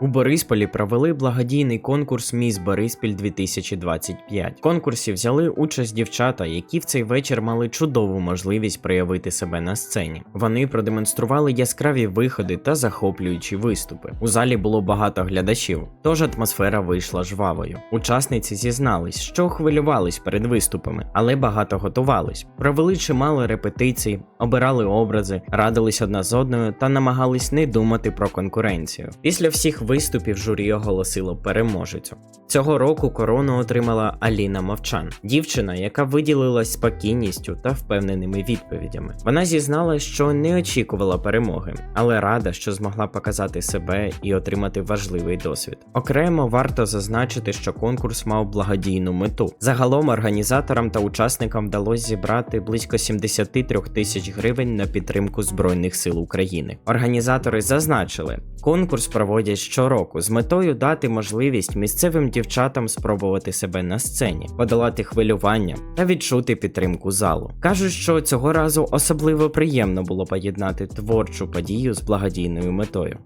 У Борисполі провели благодійний конкурс Міс Бориспіль 2025. В конкурсі взяли участь дівчата, які в цей вечір мали чудову можливість проявити себе на сцені. Вони продемонстрували яскраві виходи та захоплюючі виступи. У залі було багато глядачів, тож атмосфера вийшла жвавою. Учасниці зізнались, що хвилювались перед виступами, але багато готувались. Провели чимало репетицій, обирали образи, радились одна з одною та намагались не думати про конкуренцію. Після всіх виступів журі оголосило переможецю. Цього року корону отримала Аліна Мовчан, дівчина, яка виділилась спокійністю та впевненими відповідями. Вона зізналась, що не очікувала перемоги, але рада, що змогла показати себе і отримати важливий досвід. Окремо варто зазначити, що конкурс мав благодійну мету. Загалом організаторам та учасникам вдалося зібрати близько 73 тисяч гривень на підтримку Збройних сил України. Організатори зазначили, конкурс проводять щороку з метою дати можливість місцевим дівчатам спробувати себе на сцені, подолати хвилювання та відчути підтримку залу. Кажуть, що цього разу особливо приємно було поєднати творчу подію з благодійною метою.